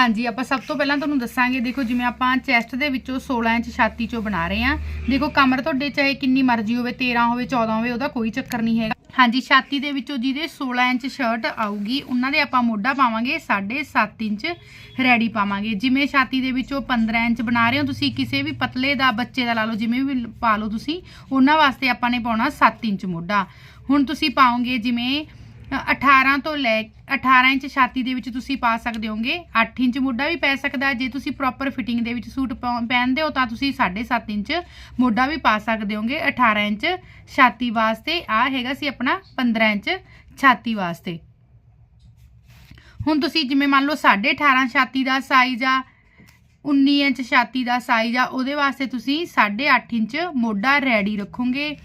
ਹਾਂਜੀ, ਆਪਾਂ ਸਭ ਤੋਂ ਪਹਿਲਾਂ ਤੁਹਾਨੂੰ ਦੱਸਾਂਗੇ, ਦੇਖੋ ਜਿਵੇਂ ਆਪਾਂ ਚੈਸਟ ਦੇ ਵਿੱਚੋਂ 16 ਇੰਚ ਛਾਤੀ ਚੋਂ ਬਣਾ ਰਹੇ ਹਾਂ। ਦੇਖੋ ਕਮਰ ਤੁਹਾਡੇ ਚਾਹੇ ਕਿੰਨੀ ਮਰਜ਼ੀ ਹੋਵੇ 13 ਹੋਵੇ 14 ਹੋਵੇ, ਉਹਦਾ ਕੋਈ ਚੱਕਰ ਨਹੀਂ ਹੈਗਾ। ਹਾਂਜੀ, ਛਾਤੀ ਦੇ ਵਿੱਚੋਂ ਜਿਹਦੇ 16 ਇੰਚ ਸ਼ਰਟ ਆਊਗੀ, ਉਹਨਾਂ ਦੇ ਆਪਾਂ ਮੋਢਾ ਪਾਵਾਂਗੇ 7.5 ਇੰਚ ਰੈਡੀ ਪਾਵਾਂਗੇ। ਜਿਵੇਂ ਛਾਤੀ ਦੇ ਵਿੱਚੋਂ 15 ਇੰਚ ਬਣਾ ਰਹੇ ਹੋ ਤੁਸੀਂ, ਕਿਸੇ ਵੀ ਪਤਲੇ ਦਾ, ਬੱਚੇ ਦਾ ਲਾ ਲਓ, ਜਿਵੇਂ ਵੀ ਪਾ ਲਓ ਤੁਸੀਂ, ਉਹਨਾਂ ਵਾਸਤੇ ਆਪਾਂ ਨੇ ਪਾਉਣਾ 7 ਇੰਚ ਮੋਢਾ। ਹੁਣ ਤੁਸੀਂ ਪਾਓਗੇ ਜਿਵੇਂ 18 ਤੋਂ ਲੈ 18 ਇੰਚ ਛਾਤੀ ਦੇ ਵਿੱਚ ਤੁਸੀਂ ਪਾ ਸਕਦੇ ਹੋਗੇ 8 ਇੰਚ ਮੋਢਾ ਵੀ ਪੈ ਸਕਦਾ। ਜੇ ਤੁਸੀਂ ਪ੍ਰੋਪਰ ਫਿਟਿੰਗ ਦੇ ਵਿੱਚ ਸੂਟ ਪਾਉ- ਪਹਿਨਦੇ ਹੋ ਤਾਂ ਤੁਸੀਂ 7.5 ਇੰਚ ਮੋਢਾ ਵੀ ਪਾ ਸਕਦੇ ਹੋਗੇ 18 ਇੰਚ ਛਾਤੀ ਵਾਸਤੇ। ਆ ਹੈਗਾ ਸੀ ਆਪਣਾ 15 ਇੰਚ ਛਾਤੀ ਵਾਸਤੇ। ਹੁਣ ਤੁਸੀਂ ਜਿਵੇਂ ਮੰਨ ਲਓ 18.5 ਛਾਤੀ ਦਾ ਸਾਈਜ਼ ਆ 19 ਇੰਚ ਛਾਤੀ ਦਾ ਸਾਈਜ਼ ਆ, ਉਹਦੇ ਵਾਸਤੇ ਤੁਸੀਂ 8.5 ਇੰਚ ਮੋਢਾ ਰੈਡੀ ਰੱਖੋਗੇ।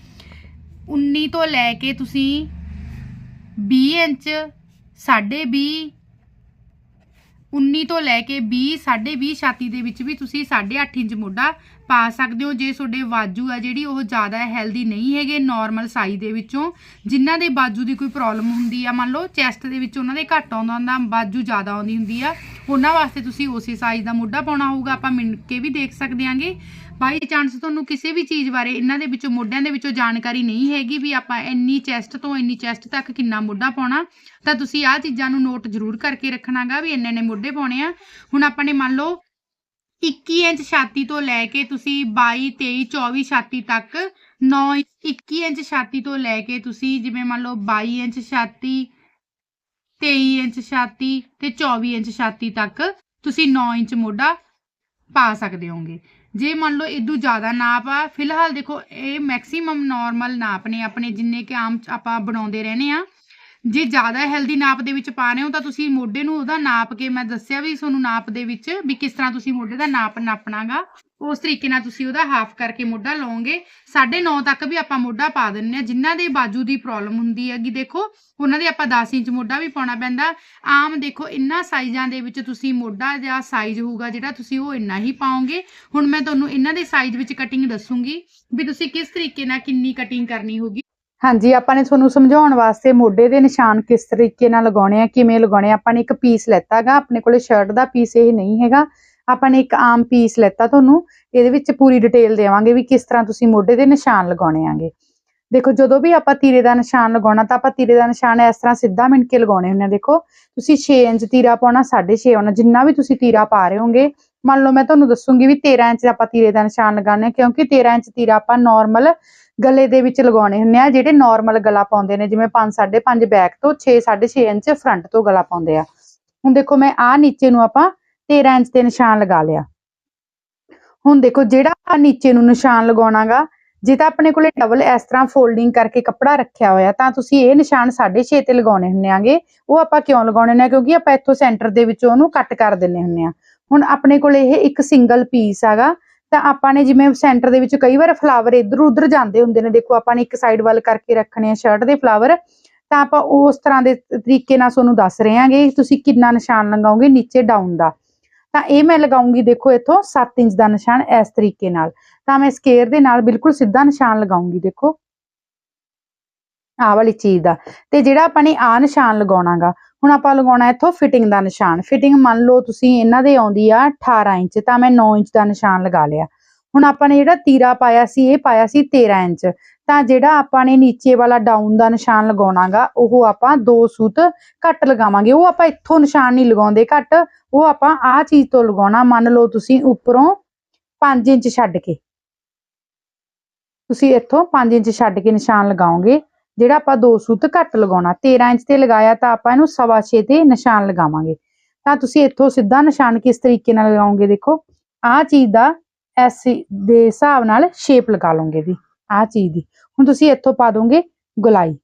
19 ਤੋਂ ਲੈ ਕੇ ਤੁਸੀਂ 20 ਇੰਚ 20.5 19 ਤੋਂ ਲੈ ਕੇ 20 20.5 ਛਾਤੀ ਦੇ ਵਿੱਚ ਵੀ ਤੁਸੀਂ 8.5 ਇੰਚ ਮੋਢਾ ਪਾ ਸਕਦੇ ਹੋ। ਜੇ ਤੁਹਾਡੇ ਬਾਜੂ ਆ ਜਿਹੜੀ ਉਹ ਜ਼ਿਆਦਾ ਹੈਲਦੀ ਨਹੀਂ ਹੈਗੇ ਨਾਰਮਲ ਸਾਈਜ਼ ਦੇ ਵਿੱਚੋਂ, ਜਿਨ੍ਹਾਂ ਦੇ ਬਾਜੂ ਦੀ ਕੋਈ ਪ੍ਰੋਬਲਮ ਹੁੰਦੀ ਆ, ਮੰਨ ਲਓ ਚੈਸਟ ਦੇ ਵਿੱਚ ਉਹਨਾਂ ਦੇ ਘੱਟ ਆਉਂਦਾ ਹੁੰਦਾ, ਬਾਜੂ ਜ਼ਿਆਦਾ ਆਉਂਦੀ ਹੁੰਦੀ ਆ ਉਹਨਾਂ ਵਾਸਤੇ ਤੁਸੀਂ ਉਸੇ ਸਾਈਜ਼ ਦਾ ਮੋਢਾ ਪਾਉਣਾ ਹੋਊਗਾ, ਆਪਾਂ ਮਿਣ ਕੇ ਵੀ ਦੇਖ ਸਕਦੇ ਆਂਗੇ। ਬਾਈ ਚਾਂਸ ਤੁਹਾਨੂੰ ਕਿਸੇ ਵੀ ਚੀਜ਼ ਬਾਰੇ, ਇਹਨਾਂ ਦੇ ਵਿੱਚੋਂ, ਮੋਢਿਆਂ ਦੇ ਵਿੱਚੋਂ ਜਾਣਕਾਰੀ ਨਹੀਂ ਹੈਗੀ ਵੀ ਆਪਾਂ ਇੰਨੀ ਚੈਸਟ ਤੋਂ ਇੰਨੀ ਚੈਸਟ ਤੱਕ ਕਿੰਨਾ ਮੋਢਾ ਪਾਉਣਾ, ਤਾਂ ਤੁਸੀਂ ਆਹ ਚੀਜ਼ਾਂ ਨੂੰ ਨੋਟ ਜ਼ਰੂਰ ਕਰਕੇ ਰੱਖਣਾਗਾ ਵੀ ਇੰਨੇ ਇੰਨੇ ਮੋਢੇ ਪਾਉਣੇ ਆ। ਹੁਣ ਆਪਾਂ ਨੇ ਮੰਨ ਲਓ 21 ਇੰਚ ਛਾਤੀ ਤੋਂ ਲੈ ਕੇ ਤੁਸੀਂ 22 23 24 ਛਾਤੀ ਤੱਕ 9 21 ਇੰਚ ਛਾਤੀ ਤੋਂ ਲੈ ਕੇ ਤੁਸੀਂ ਜਿਵੇਂ ਮੰਨ ਲਓ 22 ਇੰਚ ਛਾਤੀ 23 ਇੰਚ ਛਾਤੀ ਤੇ 24 ਇੰਚ ਛਾਤੀ ਤੱਕ ਤੁਸੀਂ 9 ਇੰਚ ਮੋਢਾ ਪਾ ਸਕਦੇ ਹੋਗੇ ਜੇ ਮੰਨ ਲਓ ਇਦੋਂ ਜ਼ਿਆਦਾ ਨਾਪ ਆ, ਫਿਲਹਾਲ ਦੇਖੋ ਇਹ ਮੈਕਸਿਮਮ ਨਾਰਮਲ ਨਾਪ ਨੇ ਆਪਣੇ ਜਿੰਨੇ ਕਿ ਆਮ ਆਪਾਂ ਬਣਾਉਂਦੇ ਰਹਿੰਦੇ ਆ ਜੇ ਜ਼ਿਆਦਾ ਹੈਲਦੀ ਨਾਪ ਦੇ ਵਿੱਚ ਪਾ ਰਹੇ ਹੋ ਤਾਂ ਤੁਸੀਂ ਮੋਢੇ ਨੂੰ ਉਹਦਾ ਨਾਪ ਕੇ, ਮੈਂ ਦੱਸਿਆ ਵੀ ਤੁਹਾਨੂੰ ਨਾਪ ਦੇ ਵਿੱਚ ਵੀ ਕਿਸ ਤਰ੍ਹਾਂ ਤੁਸੀਂ ਮੋਢੇ ਦਾ ਨਾਪ ਨਾਪਣਾਗਾ। ਉਸ ਤਰੀਕੇ ਨਾਲ ਤੁਸੀਂ ਉਹਦਾ ਹਾਫ ਕਰਕੇ ਮੋਢਾ ਲਓਗੇ। 9.5 ਤੱਕ ਵੀ ਆਪਾਂ ਮੋਢਾ ਪਾ ਦਿੰਨੇ ਆ। ਜਿਨ੍ਹਾਂ ਦੇ ਬਾਜੂ ਦੀ ਪ੍ਰੋਬਲਮ ਹੁੰਦੀ ਹੈਗੀ, ਦੇਖੋ, ਉਹਨਾਂ ਦੇ ਆਪਾਂ 10 ਇੰਚ ਮੋਢਾ ਵੀ ਪਾਉਣਾ ਪੈਂਦਾ। ਆਮ ਦੇਖੋ, ਇੰਨਾ ਸਾਈਜ਼ਾਂ ਦੇ ਵਿੱਚ ਤੁਸੀਂ ਮੋਢਾ ਜਾਂ ਸਾਈਜ਼ ਹੋਊਗਾ ਜਿਹੜਾ ਤੁਸੀਂ ਉਹ ਇੰਨਾ ਹੀ ਪਾਓਗੇ। ਹੁਣ ਮੈਂ ਤੁਹਾਨੂੰ ਇਹਨਾਂ ਦੇ ਸਾਈਜ਼ ਵਿੱਚ ਕਟਿੰਗ ਦੱਸੂਗੀ ਵੀ ਤੁਸੀਂ ਕਿਸ ਤਰੀਕੇ ਨਾਲ ਕਿੰਨੀ ਕਟਿੰਗ ਕਰਨੀ ਹੋਗੀ ਹਾਂਜੀ, ਆਪਾਂ ਨੇ ਤੁਹਾਨੂੰ ਸਮਝਾਉਣ ਵਾਸਤੇ ਮੋਢੇ ਦੇ ਨਿਸ਼ਾਨ ਕਿਸ ਤਰੀਕੇ ਨਾਲ ਲਗਾਉਣੇ ਆ, ਕਿਵੇਂ ਲਗਾਉਣੇ ਆਪਾਂ ਨੇ ਇੱਕ ਪੀਸ ਲੈਤਾਗਾ ਆਪਣੇ ਕੋਲੇ ਸ਼ਰਟ ਦਾ ਪੀਸ ਇਹ ਨਹੀਂ ਹੈਗਾ। ਆਪਾਂ ਨੇ ਇੱਕ ਆਮ ਪੀਸ ਲੈਤਾ ਤੁਹਾਨੂੰ, ਇਹਦੇ ਵਿੱਚ ਪੂਰੀ ਡਿਟੇਲ ਦੇਵਾਂਗੇ ਵੀ ਕਿਸ ਤਰ੍ਹਾਂ ਤੁਸੀਂ ਮੋਢੇ ਦੇ ਨਿਸ਼ਾਨ ਲਗਾਉਣੇ ਆਂਗੇ। ਦੇਖੋ, ਜਦੋਂ ਵੀ ਆਪਾਂ ਤੀਰੇ ਦਾ ਨਿਸ਼ਾਨ ਲਗਾਉਣਾ ਤਾਂ ਆਪਾਂ ਤੀਰੇ ਦਾ ਨਿਸ਼ਾਨ ਇਸ ਤਰ੍ਹਾਂ ਸਿੱਧਾ ਮਿਣ ਕੇ ਲਗਾਉਣੇ ਹੁੰਦੇ ਆ। ਦੇਖੋ, ਤੁਸੀਂ 6 ਇੰਚ ਤੀਰਾ ਪਾਉਣਾ 6.5 ਆਉਣਾ, ਜਿੰਨਾ ਵੀ ਤੁਸੀਂ ਤੀਰਾ ਪਾ ਰਹੇ ਹੋਗੇ, ਮੰਨ ਲਓ ਮੈਂ ਤੁਹਾਨੂੰ ਦੱਸੂਗੀ ਵੀ 13 ਇੰਚ ਆਪਾਂ ਤੀਰੇ ਦਾ ਨਿਸ਼ਾਨ ਲਗਾਉਣਾ ਕਿਉਂਕਿ 13 ਇੰਚ ਤੀਰਾ ਆਪਾਂ ਨਾਰਮਲ ਗਲੇ ਦੇ ਵਿੱਚ ਲਗਾਉਣੇ ਹੁੰਦੇ ਆ, ਜਿਹੜੇ ਨਾਰਮਲ ਗਲਾ ਪਾਉਂਦੇ ਨੇ, ਜਿਵੇਂ 5 5.5 ਬੈਕ ਤੋਂ 6 6.5 ਇੰਚ ਫਰੰਟ ਤੋਂ ਗਲਾ ਪਾਉਂਦੇ ਆ। ਹੁਣ ਦੇਖੋ ਮੈਂ ਆ ਨੀਚੇ ਨੂੰ ਆਪਾਂ 13 ਇੰਚ ਤੇ ਨਿਸ਼ਾਨ ਲਗਾ ਲਿਆ। ਹੁਣ ਦੇਖੋ ਜਿਹੜਾ ਨੀਚੇ ਨੂੰ ਨਿਸ਼ਾਨ ਲਗਾਉਣਾਗਾ, ਜੇ ਤਾਂ ਆਪਣੇ ਕੋਲੇ ਡਬਲ ਇਸ ਤਰ੍ਹਾਂ ਫੋਲਡਿੰਗ ਕਰਕੇ ਕੱਪੜਾ ਰੱਖਿਆ ਹੋਇਆ, ਤਾਂ ਤੁਸੀਂ ਇਹ ਨਿਸ਼ਾਨ 6.5 ਤੇ ਲਗਾਉਣੇ ਹੁੰਦੇ ਆਂਗੇ। ਉਹ ਆਪਾਂ ਕਿਉਂ ਲਗਾਉਣੇ ਨੇ? ਕਿਉਂਕਿ ਆਪਾਂ ਇੱਥੋਂ ਸੈਂਟਰ ਦੇ ਵਿੱਚੋਂ ਉਹਨੂੰ ਕੱਟ ਕਰ ਦਿੰਨੇ ਹੁੰਦੇ ਆ। ਹੁਣ ਆਪਣੇ ਕੋਲੇ ਇਹ ਇੱਕ ਸਿੰਗਲ ਪੀਸ ਹੈਗਾ ਤਾਂ ਆਪਾਂ ਨੇ ਜਿਵੇਂ ਸੈਂਟਰ ਦੇ ਵਿੱਚ ਕਈ ਵਾਰ ਫਲਾਵਰ ਇੱਧਰ ਉੱਧਰ ਜਾਂਦੇ ਹੁੰਦੇ ਨੇ, ਦੇਖੋ ਆਪਾਂ ਨੇ ਇੱਕ ਸਾਈਡ ਵੱਲ ਕਰਕੇ ਰੱਖਣੇ ਆ ਸ਼ਰਟ ਦੇ ਫਲਾਵਰ ਤਾਂ ਆਪਾਂ ਉਸ ਤਰ੍ਹਾਂ ਦੇ ਤਰੀਕੇ ਨਾਲ ਤੁਹਾਨੂੰ ਦੱਸ ਰਹੇ ਹਾਂਗੇ ਤੁਸੀਂ ਕਿੰਨਾ ਨਿਸ਼ਾਨ ਲਗਾਓਗੇ ਨੀਚੇ ਡਾਊਨ ਦਾ। ਤਾਂ ਇਹ ਮੈਂ ਲਗਾਉਂਗੀ ਦੇਖੋ ਇੱਥੋਂ 7 ਇੰਚ ਦਾ ਨਿਸ਼ਾਨ ਇਸ ਤਰੀਕੇ ਨਾਲ। ਤਾਂ ਮੈਂ ਸਕੇਅਰ ਦੇ ਨਾਲ ਬਿਲਕੁਲ ਸਿੱਧਾ ਨਿਸ਼ਾਨ ਲਗਾਉਂਗੀ ਦੇਖੋ। ਆਹ ਵਾਲੀ ਚੀਜ਼ ਦਾ। ਤੇ ਜਿਹੜਾ ਆਪਾਂ ਨੇ ਆ ਨਿਸ਼ਾਨ ਲਗਾਉਣਾਗਾ, ਹੁਣ ਆਪਾਂ ਲਗਾਉਣਾ ਇੱਥੋਂ ਫਿਟਿੰਗ ਦਾ ਨਿਸ਼ਾਨ। ਫਿਟਿੰਗ ਮੰਨ ਲਓ ਤੁਸੀਂ ਇਹਨਾਂ ਦੇ ਆਉਂਦੀ ਆ 18 ਇੰਚ, ਤਾਂ ਮੈਂ 9 ਇੰਚ ਦਾ ਨਿਸ਼ਾਨ ਲਗਾ ਲਿਆ। ਹੁਣ ਆਪਾਂ ਨੇ ਜਿਹੜਾ ਤੀਰਾ ਪਾਇਆ ਸੀ, ਇਹ ਪਾਇਆ ਸੀ 13 ਇੰਚ। ਤਾਂ ਜਿਹੜਾ ਆਪਾਂ ਨੇ ਨੀਚੇ ਵਾਲਾ ਡਾਊਨ ਦਾ ਨਿਸ਼ਾਨ ਲਗਾਉਣਾਗਾ, ਉਹ ਆਪਾਂ ਦੋ ਸੂਤ ਘੱਟ ਲਗਾਵਾਂਗੇ। ਉਹ ਆਪਾਂ ਇੱਥੋਂ ਨਿਸ਼ਾਨ ਨਹੀਂ ਲਗਾਉਂਦੇ ਘੱਟ, ਉਹ ਆਪਾਂ ਆਹ ਚੀਜ਼ ਤੋਂ ਲਗਾਉਣਾ। ਮੰਨ ਲਓ ਤੁਸੀਂ ਉੱਪਰੋਂ 5 ਇੰਚ ਛੱਡ ਕੇ। ਤੁਸੀਂ ਇੱਥੋਂ 5 ਇੰਚ ਛੱਡ ਕੇ ਨਿਸ਼ਾਨ ਲਗਾਓਗੇ। ਜਿਹੜਾ ਆਪਾਂ ਦੋ ਸੂਤ ਘੱਟ ਲਗਾਉਣਾ 13 ਇੰਚ ਤੇ ਲਗਾਇਆ ਤਾਂ ਆਪਾਂ ਇਹਨੂੰ ਸਵਾ ਛੇ ਤੇ ਨਿਸ਼ਾਨ ਲਗਾਵਾਂਗੇ। ਤਾਂ ਤੁਸੀਂ ਇੱਥੋਂ ਸਿੱਧਾ ਨਿਸ਼ਾਨ ਕਿਸ ਤਰੀਕੇ ਨਾਲ ਲਗਾਓਗੇ ਦੇਖੋ, ਆਹ ਚੀਜ਼ ਦਾ ਐਸ ਦੇ ਹਿਸਾਬ ਨਾਲ ਸ਼ੇਪ ਲਗਾ ਲਓਗੇ ਵੀ, ਆਹ ਚੀਜ਼ ਦੀ। ਹੁਣ ਤੁਸੀਂ ਇੱਥੋਂ ਪਾ ਦੋਗੇ ਗੁਲਾਈ।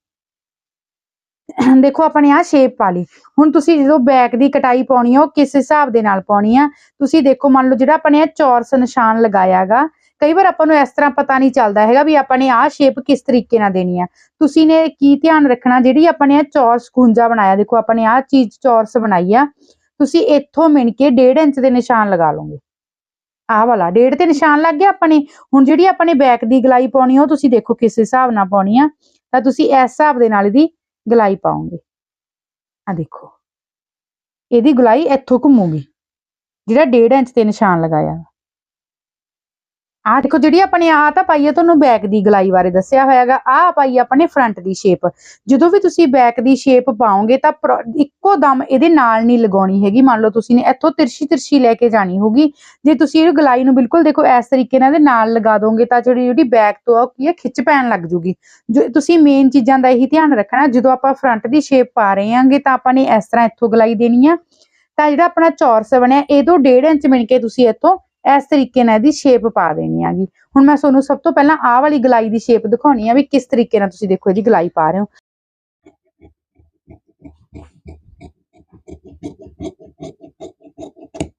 ਦੇਖੋ ਆਪਾਂ ਨੇ ਆਹ ਸ਼ੇਪ ਪਾ ਲਈ। ਹੁਣ ਤੁਸੀਂ ਜਦੋਂ ਬੈਕ ਦੀ ਕਟਾਈ ਪਾਉਣੀ ਆ, ਉਹ ਕਿਸ ਹਿਸਾਬ ਦੇ ਨਾਲ ਪਾਉਣੀ ਆ? ਤੁਸੀਂ ਦੇਖੋ ਮੰਨ ਲਓ ਜਿਹੜਾ ਆਪਣੇ ਇਹ ਚੌਰਸ ਨਿਸ਼ਾਨ ਲਗਾਇਆਗਾ ਕਈ ਵਾਰ ਆਪਾਂ ਨੂੰ ਇਸ ਤਰ੍ਹਾਂ ਪਤਾ ਨਹੀਂ ਚੱਲਦਾ ਹੈਗਾ ਵੀ ਆਪਾਂ ਨੇ ਆਹ ਸ਼ੇਪ ਕਿਸ ਤਰੀਕੇ ਨਾਲ ਦੇਣੀ ਆ ਤੁਸੀਂ ਨੇ ਕੀ ਧਿਆਨ ਰੱਖਣਾ, ਜਿਹੜੀ ਆਪਾਂ ਨੇ ਇਹ ਚੌਰਸ ਖੁੰਜਾ ਬਣਾਇਆ, ਦੇਖੋ ਆਪਾਂ ਨੇ ਆਹ ਚੀਜ਼ ਚੌਰਸ ਬਣਾਈ ਆ, ਤੁਸੀਂ ਇੱਥੋਂ ਮਿਣ ਕੇ 1.5 ਇੰਚ ਦੇ ਨਿਸ਼ਾਨ ਲਗਾ ਲਓਗੇ। ਆਹ ਵਾਲਾ, ਡੇਢ ਤੇ ਨਿਸ਼ਾਨ ਲੱਗ ਗਿਆ ਆਪਾਂ ਨੇ। ਹੁਣ ਜਿਹੜੀ ਆਪਾਂ ਨੇ ਬੈਕ ਦੀ ਗਲਾਈ ਪਾਉਣੀ ਉਹ ਤੁਸੀਂ ਦੇਖੋ ਕਿਸ ਹਿਸਾਬ ਨਾਲ ਪਾਉਣੀ ਆ, ਤਾਂ ਤੁਸੀਂ ਇਸ ਹਿਸਾਬ ਦੇ ਨਾਲ ਇਹਦੀ ਗਲਾਈ ਪਾਉਂਗੇ ਆ ਦੇਖੋ, ਇਹਦੀ ਗਲਾਈ ਇੱਥੋਂ ਘੁੰਮੂਗੀ, ਜਿਹੜਾ 1.5 ਇੰਚ ਤੇ ਨਿਸ਼ਾਨ ਲਗਾਇਆ। ਆ ਦੇਖੋ, ਜਿਹੜੀ ਆਪਣੇ ਆ ਤਾਂ ਪਾਈ ਆ, ਤੁਹਾਨੂੰ ਬੈਕ ਦੀ ਗਲਾਈ ਬਾਰੇ ਦੱਸਿਆ ਹੋਇਆਗਾ। ਆ ਪਾਈ ਆਪਣੇ ਫਰੰਟ ਦੀ ਸ਼ੇਪ ਜਦੋਂ ਵੀ ਤੁਸੀਂ ਬੈਕ ਦੀ ਸ਼ੇਪ ਪਾਓਗੇ ਤਾਂ ਇੱਕੋ ਦਮ ਇਹਦੇ ਨਾਲ ਨਹੀਂ ਲਗਾਉਣੀ ਹੈਗੀ। ਮੰਨ ਲਓ ਤੁਸੀਂ ਨੇ ਇੱਥੋਂ ਤਿਰਛੀ ਤਿਰਛੀ ਲੈ ਕੇ ਜਾਣੀ ਹੋਗੀ ਜੇ ਤੁਸੀਂ ਇਹ ਗਲਾਈ ਨੂੰ ਬਿਲਕੁਲ ਦੇਖੋ, ਇਸ ਤਰੀਕੇ ਨਾਲ ਇਹਦੇ ਨਾਲ ਲਗਾ ਦੋਗੇ ਤਾਂ ਜਿਹੜੀ ਜਿਹੜੀ ਬੈਕ ਤੋਂ ਆ, ਕੀ ਹੈ ਖਿੱਚ ਪੈਣ ਲੱਗ ਜੂਗੀ। ਜੋ ਤੁਸੀਂ ਮੇਨ ਚੀਜ਼ਾਂ ਦਾ ਇਹੀ ਧਿਆਨ ਰੱਖਣਾ, ਜਦੋਂ ਆਪਾਂ ਫਰੰਟ ਦੀ ਸ਼ੇਪ ਪਾ ਰਹੇ ਆਂਗੇ ਤਾਂ ਆਪਾਂ ਨੇ ਇਸ ਤਰ੍ਹਾਂ ਇੱਥੋਂ ਗਲਾਈ ਦੇਣੀ ਆ। ਤਾਂ ਜਿਹੜਾ ਆਪਣਾ ਚੌਰਸ ਬਣਿਆ, ਇਹ ਤੋਂ 1.5 ਇੰਚ ਮਿਣ ਕੇ ਤੁਸੀਂ ਇੱਥੋਂ ਇਸ ਤਰੀਕੇ ਨਾਲ ਇਹਦੀ ਸ਼ੇਪ ਪਾ ਦੇਣੀ ਹੈਗੀ। ਹੁਣ ਮੈਂ ਤੁਹਾਨੂੰ ਸਭ ਤੋਂ ਪਹਿਲਾਂ ਆਹ ਵਾਲੀ ਗਲਾਈ ਦੀ ਸ਼ੇਪ ਦਿਖਾਉਣੀ ਆ ਵੀ ਕਿਸ ਤਰੀਕੇ ਨਾਲ ਤੁਸੀਂ ਦੇਖੋ ਇਹਦੀ ਗਲਾਈ ਪਾ ਰਹੇ ਹੋ।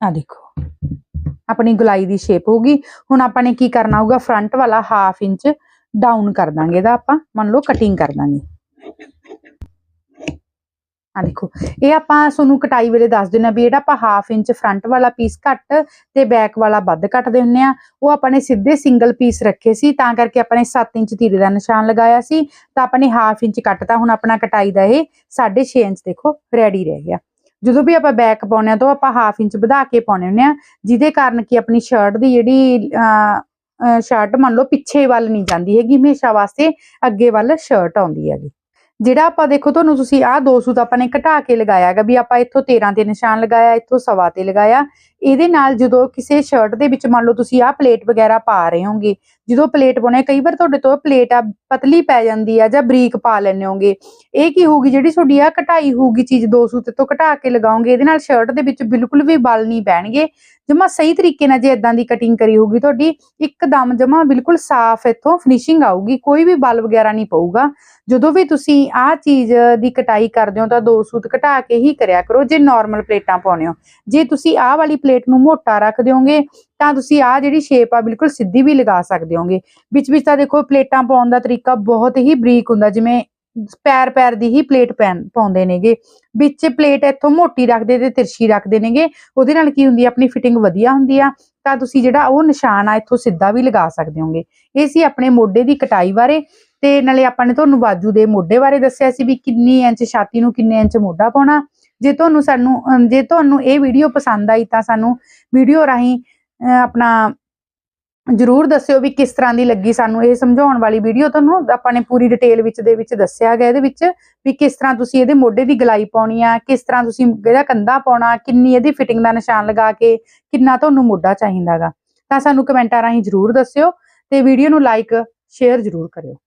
ਆ ਦੇਖੋ, ਆਪਣੀ ਗਲਾਈ ਦੀ ਸ਼ੇਪ ਹੋਊਗੀ। ਹੁਣ ਆਪਾਂ ਨੇ ਕੀ ਕਰਨਾ ਹੋਊਗਾ ਫਰੰਟ ਵਾਲਾ ਹਾਫ ਇੰਚ ਡਾਊਨ ਕਰ ਦਾਂਗੇ ਇਹਦਾ ਆਪਾਂ। ਮੰਨ ਲਓ ਕਟਿੰਗ ਕਰ ਦਾਂਗੇ। ਆ ਦੇਖੋ, ਇਹ ਆਪਾਂ ਤੁਹਾਨੂੰ ਕਟਾਈ ਵੇਲੇ ਦੱਸ ਦਿੰਦੇ ਆ ਵੀ ਜਿਹੜਾ ਆਪਾਂ ਹਾਫ ਇੰਚ ਫਰੰਟ ਵਾਲਾ ਪੀਸ ਘੱਟ ਤੇ ਬੈਕ ਵਾਲਾ ਵੱਧ ਕੱਟਦੇ ਹੁੰਨੇ ਆ ਉਹ ਆਪਾਂ ਨੇ ਸਿੱਧੇ ਸਿੰਗਲ ਪੀਸ ਰੱਖੇ ਸੀ, ਤਾਂ ਕਰਕੇ ਆਪਾਂ ਨੇ 7 ਇੰਚ ਧੀਰੇ ਦਾ ਨਿਸ਼ਾਨ ਲਗਾਇਆ ਸੀ। ਤਾਂ ਆਪਾਂ ਨੇ ਹਾਫ ਇੰਚ ਕੱਟਤਾ, ਹੁਣ ਆਪਣਾ ਕਟਾਈ ਦਾ ਇਹ 6.5 ਇੰਚ ਦੇਖੋ ਰੈਡੀ ਰਹਿ ਗਿਆ। ਜਦੋਂ ਵੀ ਆਪਾਂ ਬੈਕ ਪਾਉਨੇ ਆ ਤਾਂ ਆਪਾਂ ਹਾਫ ਇੰਚ ਵਧਾ ਕੇ ਪਾਉਨੇ ਹੁੰਨੇ ਆ ਜਿਹਦੇ ਕਾਰਨ ਕਿ ਆਪਣੀ ਸ਼ਰਟ ਦੀ ਜਿਹੜੀ ਸ਼ਰਟ ਮੰਨ ਲਓ ਪਿੱਛੇ ਵੱਲ ਨਹੀਂ ਜਾਂਦੀ ਹੈਗੀ, ਹਮੇਸ਼ਾ ਵਾਸਤੇ ਅੱਗੇ ਵੱਲ ਸ਼ਰਟ ਆਉਂਦੀ ਹੈਗੀ। ਜਿਹੜਾ ਆਪਾਂ ਦੇਖੋ ਤੁਹਾਨੂੰ ਤੁਸੀਂ ਆਹ ਦੋ ਸੂਤ ਆਪਾਂ ਨੇ ਘਟਾ ਕੇ ਲਗਾਇਆ ਹੈਗਾ ਵੀ ਆਪਾਂ ਇੱਥੋਂ 13 ਤੇ ਨਿਸ਼ਾਨ ਲਗਾਇਆ, ਇੱਥੋਂ ਸਵਾ ਤੇ ਲਗਾਇਆ। ਇਹਦੇ ਨਾਲ ਜਦੋਂ ਕਿਸੇ ਸ਼ਰਟ ਦੇ ਵਿੱਚ ਮੰਨ ਲਓ ਤੁਸੀਂ ਆਹ ਪਲੇਟ ਵਗੈਰਾ ਪਾ ਰਹੇ ਹੋਗੇ, ਜਦੋਂ ਪਲੇਟ ਪਾਉਣੇ, ਕਈ ਵਾਰ ਤੁਹਾਡੇ ਤੋਂ ਪਲੇਟ ਆ ਪਤਲੀ ਪੈ ਜਾਂਦੀ ਆ ਜਾਂ ਬਰੀਕ ਪਾ ਲੈਣੇ ਹੋਗੇ। ਇਹ ਕੀ ਹੋਊਗੀ, ਜਿਹੜੀ ਤੁਹਾਡੀ ਆ ਕਟਾਈ ਹੋਊਗੀ ਚੀਜ਼ ਦੋ ਸੂਤ ਤੋਂ ਘਟਾ ਕੇ ਲਗਾਓਗੇ, ਇਹਦੇ ਨਾਲ ਸ਼ਰਟ ਦੇ ਵਿੱਚ ਬਿਲਕੁਲ ਵੀ ਬਲ ਨਹੀਂ ਪੈਣਗੇ। ਜਮਾ ਸਹੀ ਤਰੀਕੇ ਨਾਲ ਜੇ ਇਦਾਂ ਦੀ ਕਟਿੰਗ ਕਰੀ ਹੋਊਗੀ, ਤੁਹਾਡੀ ਇੱਕਦਮ ਜਮਾ ਬਿਲਕੁਲ ਸਾਫ਼ ਇੱਥੋਂ ਫਿਨਿਸ਼ਿੰਗ ਆਊਗੀ, ਕੋਈ ਵੀ ਬਲ ਵਗੈਰਾ ਨਹੀਂ ਪਊਗਾ। ਜਦੋਂ ਵੀ ਤੁਸੀਂ ਆਹ ਚੀਜ਼ ਦੀ ਕਟਾਈ ਕਰਦੇ ਹੋ ਤਾਂ ਦੋ ਸੂਤ ਘਟਾ ਕੇ ਹੀ ਕਰਿਆ ਕਰੋ, ਜੇ ਨਾਰਮਲ ਪਲੇਟਾਂ ਪਾਉਣੇ ਹੋ। ਜੇ ਤੁਸੀਂ ਆਹ ਵਾਲੀ ਪਲੇਟ ਨੂੰ ਮੋਟਾ ਰੱਖ ਦਿਓਗੇ, ਤਾਂ ਤੁਸੀਂ ਆਹ ਜਿਹੜੀ ਸ਼ੇਪ ਆ ਬਿਲਕੁਲ ਸਿੱਧੀ ਵੀ ਲਗਾ ਸਕਦੇ ਹੋਗੇ। ਵਿੱਚ ਵਿੱਚ ਤਾਂ ਦੇਖੋ ਪਲੇਟਾਂ ਪਾਉਣ ਦਾ ਤਰੀਕਾ ਬਹੁਤ ਹੀ ਬਰੀਕ ਹੁੰਦਾ, ਜਿਵੇਂ ਪੈਰ ਪੈਰ ਦੀ ਹੀ ਪਲੇਟ ਪੈਨ ਪਾਉਂਦੇ ਨੇਗੇ। ਵਿੱਚ ਪਲੇਟ ਇੱਥੋਂ ਮੋਟੀ ਰੱਖਦੇ ਤੇ ਤਿਰਛੀ ਰੱਖਦੇ ਨੇਗੇ, ਉਹਦੇ ਨਾਲ ਕੀ ਹੁੰਦੀ ਆ, ਆਪਣੀ ਫਿਟਿੰਗ ਵਧੀਆ ਹੁੰਦੀ ਆ, ਤਾਂ ਤੁਸੀਂ ਜਿਹੜਾ ਉਹ ਨਿਸ਼ਾਨ ਆ ਇੱਥੋਂ ਸਿੱਧਾ ਵੀ ਲਗਾ ਸਕਦੇ ਹੋਗੇ। ਇਹ ਸੀ ਆਪਣੇ ਮੋਢੇ ਦੀ ਕਟਾਈ ਬਾਰੇ, ਤੇ ਨਾਲੇ ਆਪਾਂ ਨੇ ਤੁਹਾਨੂੰ ਬਾਜੂ ਦੇ ਮੋਢੇ ਬਾਰੇ ਦੱਸਿਆ ਸੀ ਵੀ ਕਿੰਨੀ ਇੰਚ ਛਾਤੀ ਨੂੰ ਕਿੰਨੇ ਇੰਚ ਮੋਢਾ ਪਾਉਣਾ। ਜੇ ਤੁਹਾਨੂੰ ਸਾਨੂੰ ਜੇ ਤੁਹਾਨੂੰ ਇਹ ਵੀਡੀਓ ਪਸੰਦ ਆਈ ਤਾਂ ਸਾਨੂੰ ਵੀਡੀਓ ਰਾਹੀਂ ਅਹ, ਆਪਣਾ ਜਰੂਰ ਦੱਸਿਓ ਵੀ ਕਿਸ ਤਰ੍ਹਾਂ ਦੀ ਲੱਗੀ ਸਾਨੂੰ ਇਹ ਸਮਝਾਉਣ ਵਾਲੀ ਵੀਡੀਓ ਤੁਹਾਨੂੰ ਆਪਾਂ ਨੇ ਪੂਰੀ ਡਿਟੇਲ ਵਿੱਚ ਦੇ ਵਿੱਚ ਦੱਸਿਆ ਗਿਆ ਇਹਦੇ ਵਿੱਚ ਵੀ ਕਿਸ ਤਰ੍ਹਾਂ ਤੁਸੀਂ ਇਹਦੇ ਮੋਢੇ ਦੀ ਗਲਾਈ ਪਾਉਣੀ ਆ ਕਿਸ ਤਰ੍ਹਾਂ ਤੁਸੀਂ ਇਹਦਾ ਕੰਧਾ ਪਾਉਣਾ ਕਿੰਨੀ ਇਹਦੀ ਫਿਟਿੰਗ ਦਾ ਨਿਸ਼ਾਨ ਲਗਾ ਕੇ ਕਿੰਨਾ ਤੁਹਾਨੂੰ ਮੋਢਾ ਚਾਹੀਦਾਗਾ ਤਾਂ ਸਾਨੂੰ ਕਮੈਂਟਾਂ ਰਾਹੀਂ ਜਰੂਰ ਦੱਸਿਓ ਤੇ ਵੀਡੀਓ ਨੂੰ ਲਾਈਕ ਸ਼ੇਅਰ ਜਰੂਰ ਕਰਿਓ।